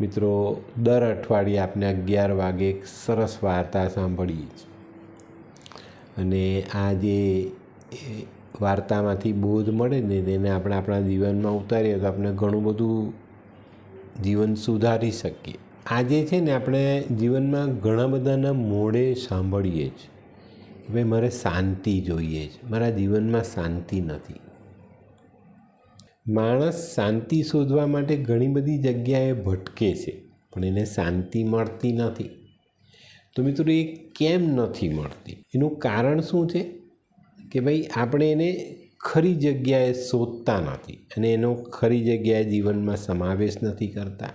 મિત્રો, દર અઠવાડિયે આપને અગિયાર વાગે એક સરસ વાર્તા સાંભળીએ છીએ. અને આ જે વાર્તામાંથી બોધ મળે ને તેને આપણે આપણા જીવનમાં ઉતારીએ તો આપણે ઘણું બધું જીવન સુધારી શકીએ. આજે છે ને આપણે જીવનમાં ઘણા બધાના મોડે સાંભળીએ છીએ. ભાઈ, મારે શાંતિ જોઈએ છે. મારા જીવનમાં શાંતિ નથી. માણસ શાંતિ શોધવા માટે ઘણી બધી જગ્યાએ ભટકે છે, પણ એને શાંતિ મળતી નથી. તો મિત્રો, એ કેમ નથી મળતી? એનું કારણ શું છે? કે ભાઈ, આપણે એને ખરી જગ્યાએ શોધતા નથી અને એનો ખરી જગ્યાએ જીવનમાં સમાવેશ નથી કરતા.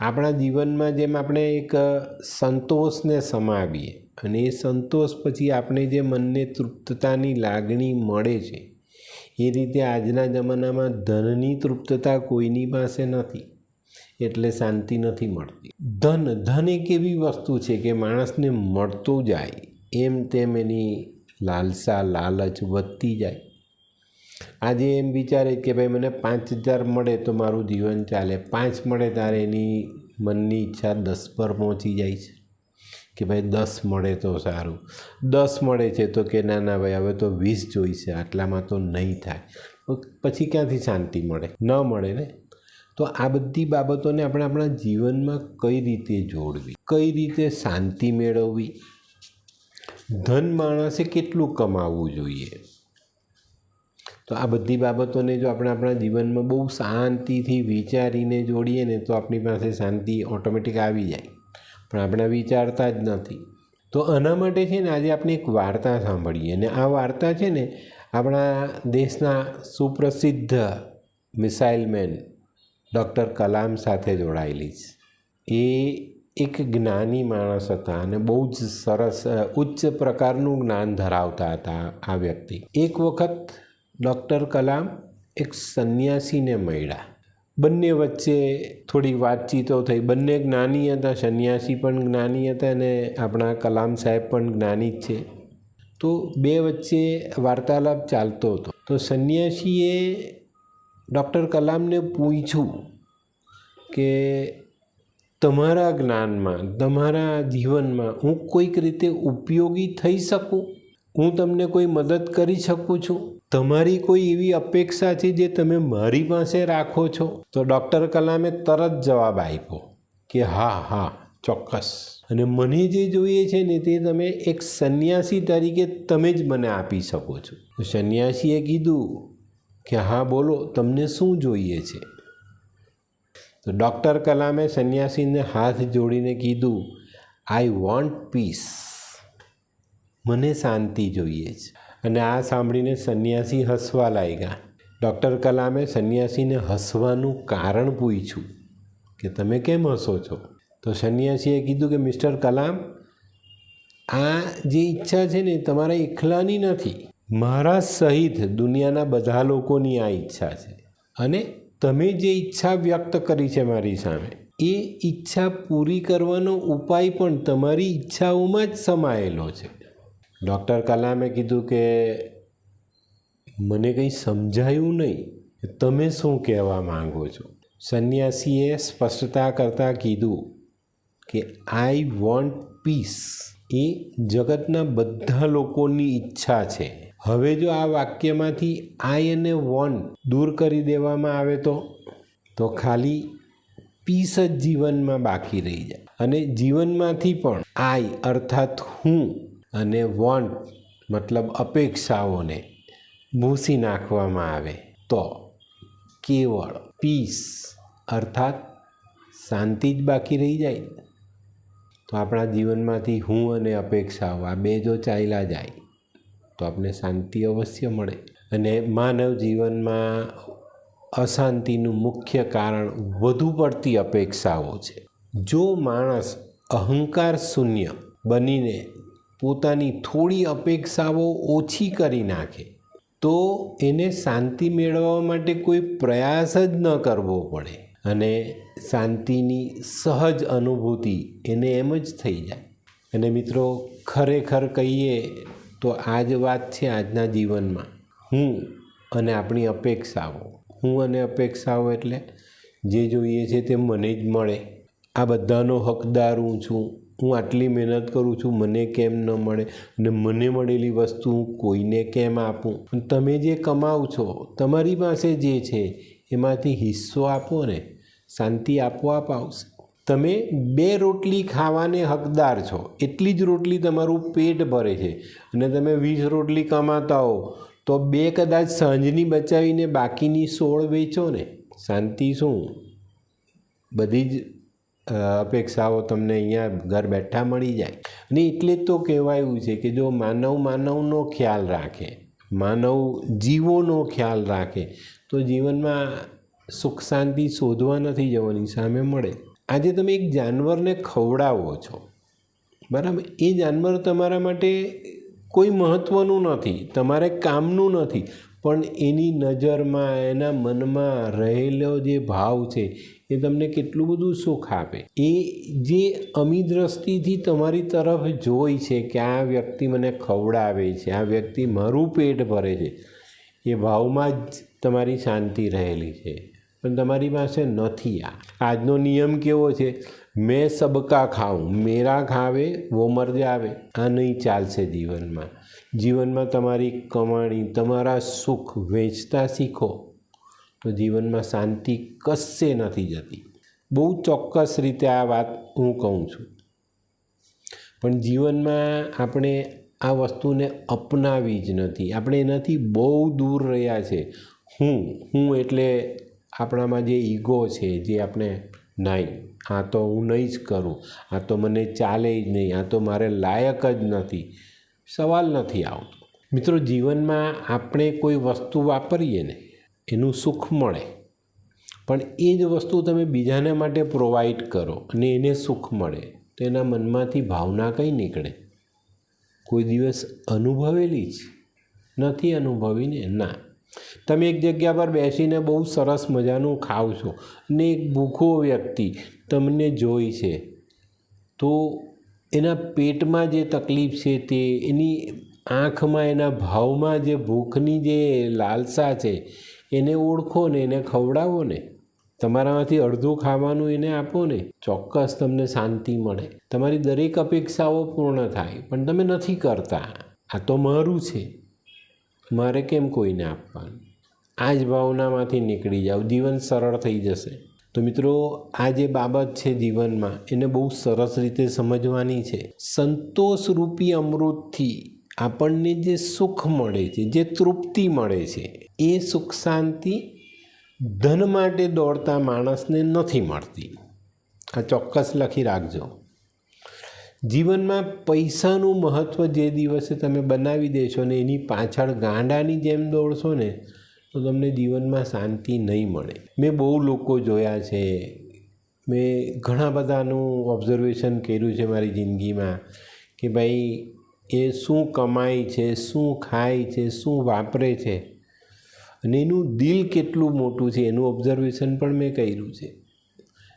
આપણા જીવનમાં જેમ આપણે એક સંતોષને સમાવીએ અને એ સંતોષ પછી આપણે જે મનને તૃપ્તતાની લાગણી મળે છે એ રીતે આજના જમાનામાં ધનની તૃપ્તતા કોઈની પાસે નથી, એટલે શાંતિ નથી મળતી. ધન ધન એક એવી વસ્તુ છે કે માણસને મળતું જાય, એમ તેમ એની લાલસા, લાલચ વધતી જાય. આજે એમ વિચારે કે ભાઈ મને પાંચ હજાર મળે તો મારું જીવન ચાલે, પાંચ મળે ત્યારે એની મનની ઈચ્છા દસ પર પહોંચી જાય છે. કે ભાઈ દસ મળે તો સારું. દસ મળે છે તો કે ના ના ભાઈ, હવે તો વીસ જોઈશે, આટલામાં તો નહીં થાય. પછી ક્યાંથી શાંતિ મળે? ન મળે ને? તો આ બધી બાબતોને આપણે આપણા જીવનમાં કઈ રીતે જોડવી? કઈ રીતે શાંતિ મેળવવી? ધન માણસે કેટલું કમાવવું જોઈએ? તો આ બધી બાબતોને જો આપણે આપણા જીવનમાં બહુ શાંતિથી વિચારીને જોડીએ ને, તો આપણી પાસે શાંતિ ઓટોમેટિક આવી જાય. પણ આપણે વિચારતા જ નથી. તો આના માટે છે ને આજે આપણે એક વાર્તા સાંભળીએ અને આ વાર્તા છે ને આપણા દેશના સુપ્રસિદ્ધ મિસાઇલમેન ડૉક્ટર કલામ સાથે જોડાયેલી છે. એ એક જ્ઞાની માણસ હતા અને બહુ જ સરસ ઉચ્ચ પ્રકારનું જ્ઞાન ધરાવતા હતા આ વ્યક્તિ. એક વખત ડૉક્ટર કલામ એક સંન્યાસીને મળ્યા. બંને વચ્ચે થોડી વાતચીતો થઈ. બંને જ્ઞાની હતા, સંન્યાસી પણ જ્ઞાની હતા અને આપણા કલામ સાહેબ પણ જ્ઞાની જ છે. તો બે વચ્ચે વાર્તાલાપ ચાલતો હતો. તો સંન્યાસીએ ડૉક્ટર કલામને પૂછ્યું કે, તમારા જ્ઞાનમાં, તમારા જીવનમાં હું કોઈક રીતે ઉપયોગી થઈ શકું? હું તમને કોઈ મદદ કરી શકું છું? તમારી કોઈ એવી અપેક્ષા છે જે તમે મારી પાસે રાખો છો? તો ડૉક્ટર કલામે તરત જવાબ આપ્યો કે હા હા, ચોક્કસ. અને મને જે જોઈએ છે ને તે તમે એક સંન્યાસી તરીકે તમે જ મને આપી શકો છો. સંન્યાસીએ કીધું કે હા, બોલો, તમને શું જોઈએ છે? તો ડૉક્ટર કલામે સંન્યાસીને હાથ જોડીને કીધું આઈ વોન્ટ પીસ મને શાંતિ જોઈએ છે. અને આ સાંભળીને સંન્યાસી હસવા લાગ્યા. ડૉક્ટર કલામે સંન્યાસીને હસવાનું કારણ પૂછ્યું કે તમે કેમ હસો છો? તો સંન્યાસીએ કીધું કે, મિસ્ટર કલામ, આ જે ઈચ્છા છે ને, તમારા એકલાની નથી. મારા સહિત દુનિયાના બધા લોકોની આ ઈચ્છા છે. અને તમે જે ઈચ્છા વ્યક્ત કરી છે મારી સામે, એ ઈચ્છા પૂરી કરવાનો ઉપાય પણ તમારી ઈચ્છાઓમાં જ સમાયેલો છે. ડૉક્ટર કલામે કીધું કે, મને કંઈ સમજાયું નહીં તમે શું કહેવા માંગો છો? સંન્યાસીએ સ્પષ્ટતા કરતાં કીધું કે, આઈ વોન્ટ પીસ. એ જગતના બધા લોકોની ઈચ્છા છે. હવે જો આ વાક્યમાંથી આઈ અને વોન્ટ દૂર કરી દેવામાં આવે તો તો ખાલી પીસ જ જીવનમાં બાકી રહી જાય. અને જીવનમાંથી પણ આઈ અર્થાત હું અને વોન્ટ મતલબ અપેક્ષાઓને ભૂસી નાખવામાં આવે. તો કેવળ પીસ અર્થાત શાંતિ જ બાકી રહી જાય. તો આપણા જીવનમાંથી હું અને અપેક્ષાઓ, આ બે જો ચાલ્યા જાય, તો આપણે શાંતિ અવશ્ય મળે. અને માનવ જીવનમાં અશાંતિનું મુખ્ય કારણ વધુ પડતી અપેક્ષાઓ છે. જો માણસ અહંકાર શૂન્ય બનીને પોતાની થોડી અપેક્ષાઓ ઓછી કરી નાખે, તો એને શાંતિ મેળવવા માટે કોઈ પ્રયાસ જ ન કરવો પડે અને શાંતિની સહજ અનુભૂતિ એને એમ જ થઈ જાય. અને મિત્રો, ખરેખર કહીએ તો આ જ વાત છે આજના જીવનમાં. હું અને આપણી અપેક્ષાઓ. હું અને અપેક્ષાઓ એટલે જે જોઈએ છે તે મને જ મળે. આ બધાનો હકદાર હું છું. હું આટલી મહેનત કરું છું, મને કેમ ન મળે? અને મને મળેલી વસ્તુ હું કોઈને કેમ આપું? તમે જે કમાવ છો, તમારી પાસે જે છે, એમાંથી હિસ્સો આપો ને, શાંતિ આપોઆપ આવશે. તમે બે રોટલી ખાવાને હકદાર છો. એટલી જ રોટલી તમારું પેટ ભરે છે. અને તમે વીસ રોટલી કમાતા હો, તો બે કદાચ સાંજની બચાવીને બાકીની સોળ વેચો ને. શાંતિ શું? બધી જ અપેક્ષાઓ તમને અહીંયા ઘર બેઠા મળી જાય. અને એટલે જ તો કહેવાયું છે કે જો માનવ માનવનો ખ્યાલ રાખે, માનવ જીવોનો ખ્યાલ રાખે, તો જીવનમાં સુખ શાંતિ શોધવા નથી જવાની સામે મળે. આજે તમે એક જાનવરને ખવડાવો છો, બરાબર? એ જાનવર તમારા માટે કોઈ મહત્ત્વનું નથી, તમારે કામનું નથી. પણ એની નજરમાં, એના મનમાં રહેલો જે ભાવ છે, એ તમને કેટલું બધું સુખ આપે. એ જે અમી દ્રષ્ટિથી તમારી તરફ જોઈ છે કે આ વ્યક્તિ મને ખવડાવે છે, આ વ્યક્તિ મારું પેટ ભરે છે, એ ભાવમાં જ તમારી શાંતિ રહેલી છે. પણ તમારી પાસે નથી આ. આજનો નિયમ કેવો છે? મેં સબકા ખાઉં, મેરા ખાવે, વો મર જાવે. આ નહીં ચાલશે જીવનમાં. જીવનમાં તમારી કમાણી, તમારા સુખ વેચતા શીખો, તો જીવનમાં શાંતિ કશે નથી જતી. બહુ ચોક્કસ રીતે આ વાત હું કહું છું. પણ જીવનમાં આપણે આ વસ્તુને અપનાવી જ નથી. આપણે એનાથી બહુ દૂર રહ્યા છે. હું હું એટલે આપણામાં જે ઈગો છે, જે આપણે નહીં, આ તો હું નહીં જ કરું. આ તો મને ચાલે જ નહીં. આ તો મારે લાયક જ નથી. સવાલ નથી આવતો. મિત્રો, જીવનમાં આપણે કોઈ વસ્તુ વાપરીએ ને, એનું સુખ મળે. પણ એ જ વસ્તુ તમે બીજાને માટે પ્રોવાઈડ કરો અને એને સુખ મળે, તો એના મનમાંથી ભાવના કઈ નીકળે? કોઈ દિવસ અનુભવેલી જ નથી અનુભવીને? ના. તમે એક જગ્યા પર બેસીને બહુ સરસ મજાનું ખાવ છો ને એક ભૂખો વ્યક્તિ તમને જોઈ છે, તો એના પેટમાં જે તકલીફ છે તે, એની આંખમાં, એના ભાવમાં જે ભૂખની જે લાલસા છે, એને ઓળખો ને, એને ખવડાવો ને. તમારામાંથી અડધું ખાવાનું એને આપો ને, ચોક્કસ તમને શાંતિ મળે. તમારી દરેક અપેક્ષાઓ પૂર્ણ થાય, પણ તમે નથી કરતા. આ તો મારું છે. મારે કેમ કોઈને આપવાનું? આ જ ભાવનામાંથી નીકળી જાઓ. જીવન સરળ થઈ જશે. તો મિત્રો, આ જે બાબત છે જીવનમાં, એને બહુ સરસ રીતે સમજવાની છે. સંતોષરૂપી અમૃતથી આપણને જે સુખ મળે છે, જે તૃપ્તિ મળે છે, એ સુખ શાંતિ ધન માટે દોડતા માણસને નથી મળતી. આ ચોક્કસ લખી રાખજો. જીવનમાં પૈસાનું મહત્ત્વ જે દિવસે તમે બનાવી દેશો ને એની પાછળ ગાંડાની જેમ દોડશો ને તો તમને જીવનમાં શાંતિ નહીં મળે. મેં બહુ લોકો જોયા છે. મેં ઘણા બધાનું ઓબ્ઝર્વેશન કર્યું છે મારી જિંદગીમાં કે ભાઈ, એ શું કમાય છે, શું ખાય છે, શું વાપરે છે અને એનું દિલ કેટલું મોટું છે એનું ઓબ્ઝર્વેશન પણ મેં કર્યું છે.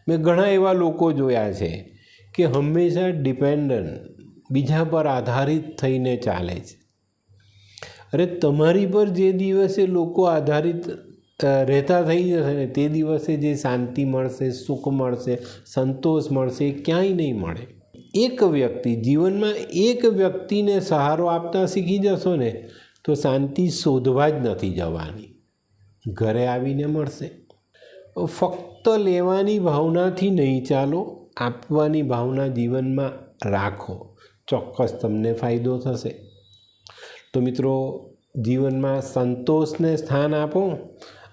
મેં ઘણા એવા લોકો જોયા છે કે હંમેશા ડિપેન્ડન્ટ બીજા પર આધારિત થઈને ચાલે છે. અરે તમારી પર જે દિવસે લોકો આધારિત રહેતા થઈ જશે ને તે દિવસે જે શાંતિ મળશે, સુખ મળશે, સંતોષ મળશે ક્યાંય નહીં મળે. એક વ્યક્તિ, જીવનમાં એક વ્યક્તિને સહારો આપતા શીખી જશો ને તો શાંતિ શોધવા જ નથી જવાની. ઘરે આવીને મળશે. ફક્ત લેવાની ભાવનાથી નહીં ચાલો, આપવાની ભાવના જીવનમાં રાખો. ચોક્કસ તમને ફાયદો થશે. તો મિત્રો, જીવનમાં સંતોષને સ્થાન આપો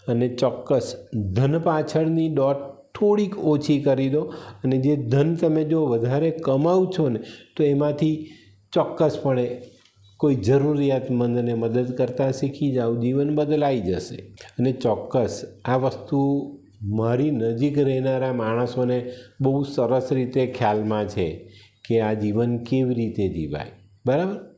અને ચોક્કસ ધન પાછળની દોટ થોડીક ઓછી કરી દો. અને જે ધન તમે જો વધારે કમાવ છો ને, તો એમાંથી ચોક્કસપણે કોઈ જરૂરિયાતમંદને મદદ કરતાં શીખી જાઓ. જીવન બદલાઈ જશે. અને ચોક્કસ આ વસ્તુ મારી નજીક રહેનારા માણસોને બહુ સરસ રીતે ખ્યાલમાં છે કે આ જીવન કેવી રીતે જીવાય. બરાબર?